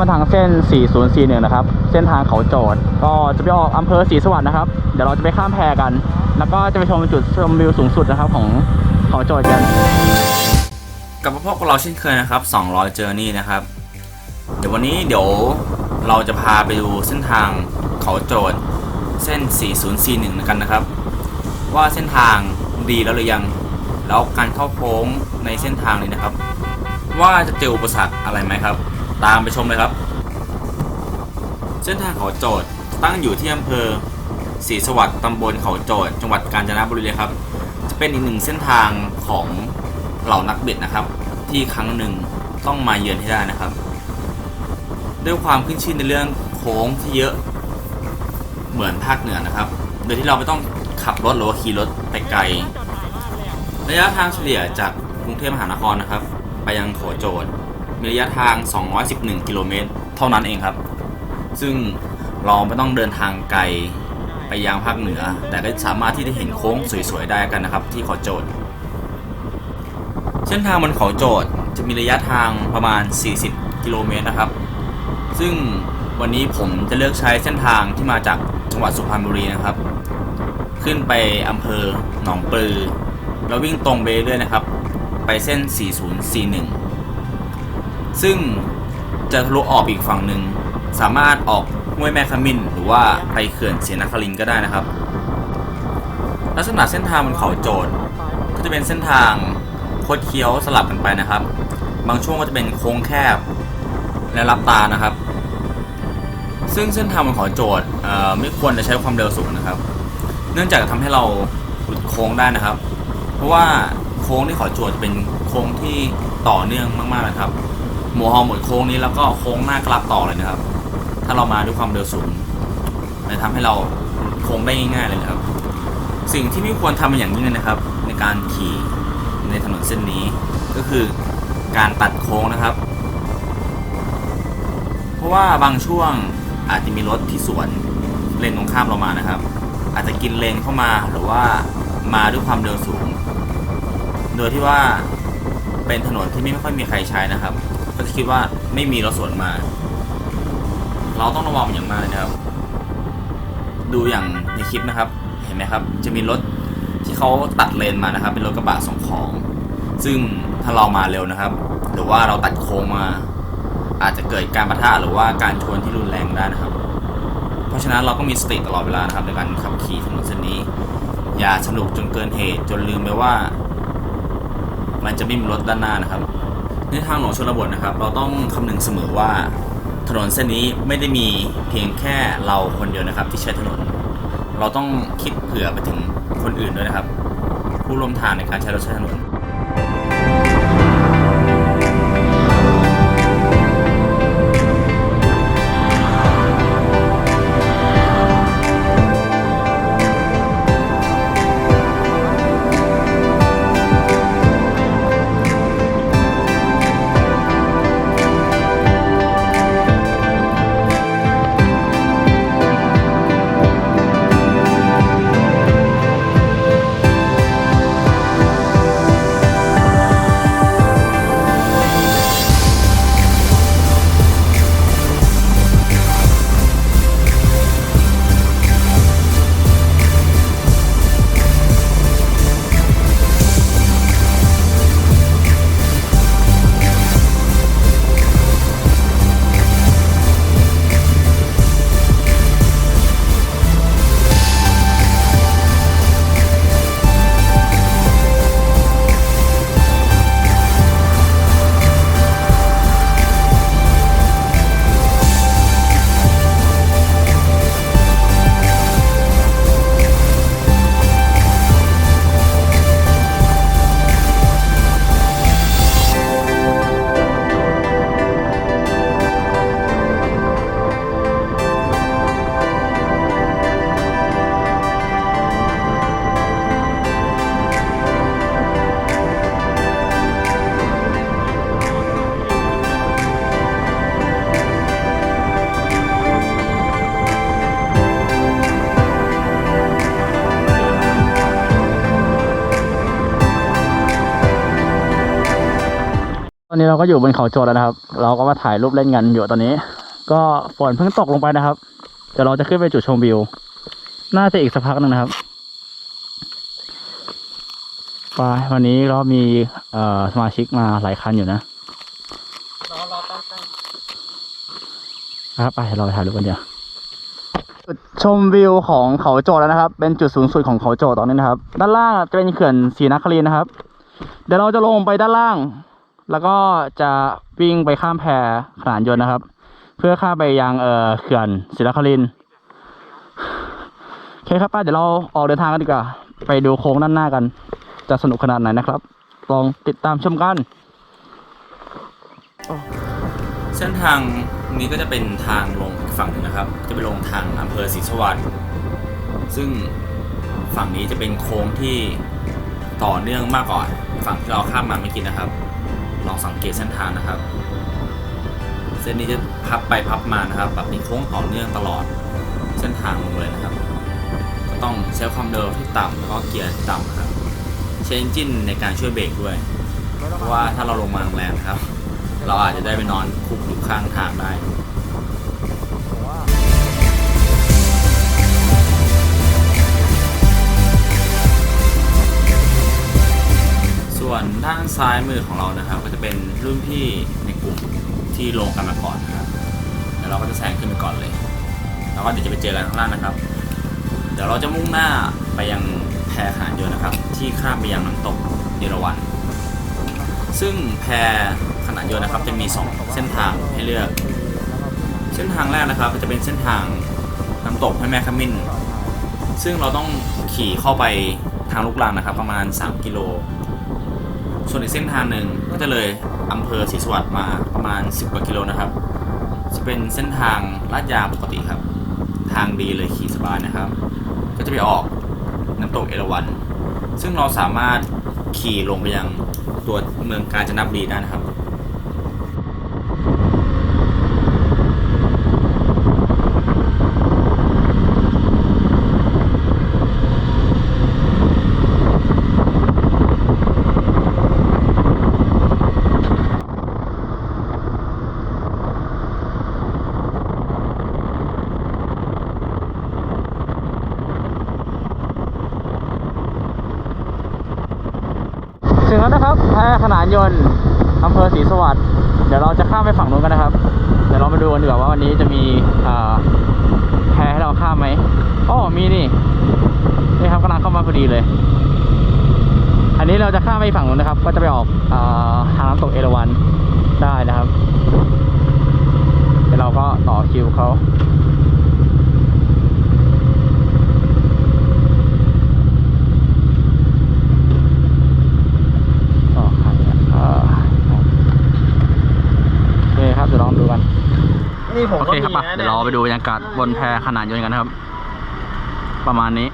มาทางเส้น 4041 นะครับ เส้นทางเขาโจดก็จะไปออกอำเภอศรีสวัสดิ์นะครับ เดี๋ยวเราจะไปข้ามแพกัน แล้วก็จะไปชมจุดชมวิวสูงสุดนะครับของเขาโจดกัน กลับมาพบกับเราเช่นเคยนะครับ 200 Journey นะครับ เดี๋ยววันนี้เดี๋ยวเราจะพาไปดูเส้นทางเขาโจดเส้น 4041 กันนะครับ ว่าเส้นทางดีแล้วหรือยัง แล้วการเข้าโค้งในเส้นทางนี้นะครับ ว่าจะเจออุปสรรคอะไรไหมครับ ตามไปชมเลยครับ เส้นทางเขาโจดตั้งอยู่ที่อำเภอศรีสวัสดิ์ตำบลเขาโจดจังหวัดกาญจนบุรีเลยครับ จะเป็นอีกหนึ่งเส้นทางของเหล่านักเบ็ดนะครับ ที่ครั้งหนึ่งต้องมาเยือนให้ได้นะครับ ด้วยความขึ้นชื่อในเรื่องโค้งที่เยอะเหมือนภาคเหนือนะครับ โดยที่เราไม่ต้องขับรถหรือว่าขี่รถไปไกล ระยะทางเฉลี่ยจากกรุงเทพมหานครนะครับ ไปยังโขโจด มีระยะทาง 211 กิโลเมตร เท่านั้นเองครับ ซึ่งเราไม่ต้องเดินทางไกลไปยังภาคเหนือ แต่ก็สามารถที่จะเห็นโค้งสวยๆได้กันนะครับ ที่โขโจดเส้นทางบนเขาโจดจะมีระยะทางประมาณ 40 กิโลเมตรนะครับ ซึ่งวันนี้ผมจะเลือกใช้เส้นทางที่มาจากจังหวัดสุพรรณบุรีนะครับ ขึ้นไปอำเภอหนองปลือ แล้ววิ่งตรงไปเรื่อยนะครับ ไปเส้น 4041 ซึ่งจะทะลุออกอีกฝั่งหนึ่ง สามารถออกห้วยแม่ขมิ้น หรือว่าไปเขื่อนเสียนครินก็ได้นะครับ ลักษณะเส้นทางบนเขาโจดก็จะเป็นเส้นทางคดเคี้ยวสลับกันไปนะครับ บางช่วงก็จะเป็นโค้งแคบและรับตานะครับ ซึ่งเส้นทางบนเขาโจดไม่ควรจะใช้ความเร็วสูงนะครับ เนื่องจากจะทำให้เราหลุดโค้งได้นะครับ เพราะว่าโค้งที่ขาโจดจะเป็นโค้งที่ต่อเนื่องมากๆนะครับ หมูฮอหมดโค้งนี้แล้วก็โค้งหน้ากลับต่อเลยนะครับ ถ้าเรามาด้วยความเร็วสูงจะทำให้เราโค้งได้ง่ายๆเลยนะครับ สิ่งที่ไม่ควรทำเป็นอย่างยิ่งเลยนะครับ ในการขี่ในถนนเส้นนี้ ก็คือการตัดโค้งนะครับ เพราะว่าบางช่วงอาจจะมีรถที่สวนเลนตรงข้ามเรามานะครับ อาจจะกินเลนเข้ามาหรือว่ามาด้วยความเร็วสูง โดยที่ว่าเป็นถนนที่ไม่ค่อยมีใครใช้นะครับ ก็จะคิดว่าไม่มีรถสวนมา เราต้องระวังอย่างมากเลยนะครับ ดูอย่างในคลิปนะครับ เห็นไหมครับ จะมีรถที่เขาตัดเลนมานะครับ เป็นรถกระบะส่งของ ซึ่งถ้าเรามาเร็วนะครับ หรือว่าเราตัดโค้งมา อาจจะเกิดการประทะหรือว่าการชนที่รุนแรงได้นะครับ เพราะฉะนั้นเราก็มีสติตลอดเวลานะครับในการขับขี่ถนนเส้นนี้ อย่าสนุกจนเกินเหตุจนลืมไปว่า มันจะไม่มีรถด้านหน้านะครับ ในทางหลวงชนบทนะครับ เราต้องคำนึงเสมอว่าถนนเส้นนี้ไม่ได้มีเพียงแค่เราคนเดียวนะครับ ที่ใช้ถนน เราต้องคิดเผื่อไปถึงคนอื่นด้วยนะครับ ผู้ร่วมทางในการใช้รถใช้ถนน ตอนนี้เราก็อยู่บนเขาโจรแล้วนะครับ เราก็มาถ่ายรูปเล่นกันอยู่ตอนนี้ ก็ฝนเพิ่งตกลงไปนะครับเดี๋ยวเราจะขึ้นไปจุดชมวิว น่าจะอีกสักพักหนึ่งนะครับไปวันนี้เรามีเอ่อสมาชิกมาหลายคันอยู่นะรอรอแป๊บนึงครับไปเราไปถ่ายรูปกันเดี๋ยวจุดชมวิวของเขาโจรแล้วนะครับ เป็นจุดสูงสุดของเขาโจรตอนนี้นะครับ ด้านล่างจะเป็นเขื่อนศรีนครินทร์นะครับ เดี๋ยวเราจะลงไปด้านล่าง แล้วก็จะวิ่งไปข้ามแพขนานยนต์นะครับ เพื่อข้ามไปยังเอ่อเขื่อนศรีนครินโอเคครับป้าเดี๋ยวเราออกเดินทางกันดีกว่าไปดูโค้งด้านหน้ากัน จะสนุกขนาดไหนนะครับ ลองติดตามชมกัน เส้นทางนี้ก็จะเป็นทางลงอีกฝั่งหนึ่งนะครับ จะไปลงทางอำเภอศรีสวัสดิ์ซึ่งฝั่งนี้จะเป็นโค้งที่ต่อเนื่องมากกว่าฝั่งที่เราข้ามมาเมื่อกี้นะครับ ลองสังเกตเส้นทางนะครับ เส้นนี้จะพับไปพับมานะครับแบบเป็นโค้งต่อเนื่องตลอดเส้นทางลงเลยนะครับ ก็ต้องใช้ความเร็วที่ต่ำแล้วก็เกียร์ต่ำครับใช้เอนจินในการช่วยเบรกด้วย เพราะว่าถ้าเราลงมาแรงๆนะครับ เราอาจจะได้ไปนอนคุกอยู่ข้างทางได้ ส่วนด้านซ้ายมือของเรานะครับ ก็จะเป็นรุ่นพี่ในกลุ่มที่ลงกันมาก่อนนะครับเดี๋ยวเราก็จะแซงขึ้นไปก่อนเลย แล้วก็เดี๋ยวจะไปเจอกันข้างล่างนะครับ เดี๋ยวเราจะมุ่งหน้าไปยังแพขนานยนต์นะครับ ที่ข้ามไปยังน้ำตกเยรวัน ซึ่งแพขนานยนต์นะครับ จะมี 2 เส้นทางให้เลือก เส้นทางแรกนะครับ ก็จะเป็นเส้นทางน้ำตกพระแม่ขมิ้นซึ่งเราต้องขี่เข้าไปทางลูกรังนะครับ ประมาณ 3 กิโล ส่วนอีกเส้นทางหนึ่งก็จะเลยอำเภอศรีสวัสดิ์มาประมาณ 10 กว่ากิโลนะครับ จะเป็นเส้นทางลาดยางปกติครับ ทางดีเลยขี่สบายนะครับ ก็จะไปออกน้ำตกเอราวัณซึ่งเราสามารถขี่ลงไปยังตัวเมืองกาญจนบุรีได้นะครับ นะครับแพขนานยนต์อำเภอศรีสวัสดิ์เดี๋ยวเราจะข้ามไปฝั่งนู้นกันนะครับ เดี๋ยวเรามาดูกันดีกว่าว่าวันนี้จะมีแพให้เราข้ามไหมอ๋อมีนี่นี่ครับกำลังเข้ามาพอดีเลย อันนี้เราจะข้ามไปฝั่งนู้นนะครับ ก็จะไปออกอทางน้ำตกเอราวัณได้นะครับเดี๋ยวเราก็ต่อคิวเขา ต่อใครอะอ่าครับโอเคครับ เดี๋ยวลองดูกัน นี่ ผมโอก็เคมีครับไปนะเดี๋ยวเราไปดูบรรยากาศบนแพขนาดยนต์กันนะครับ ประมาณนี้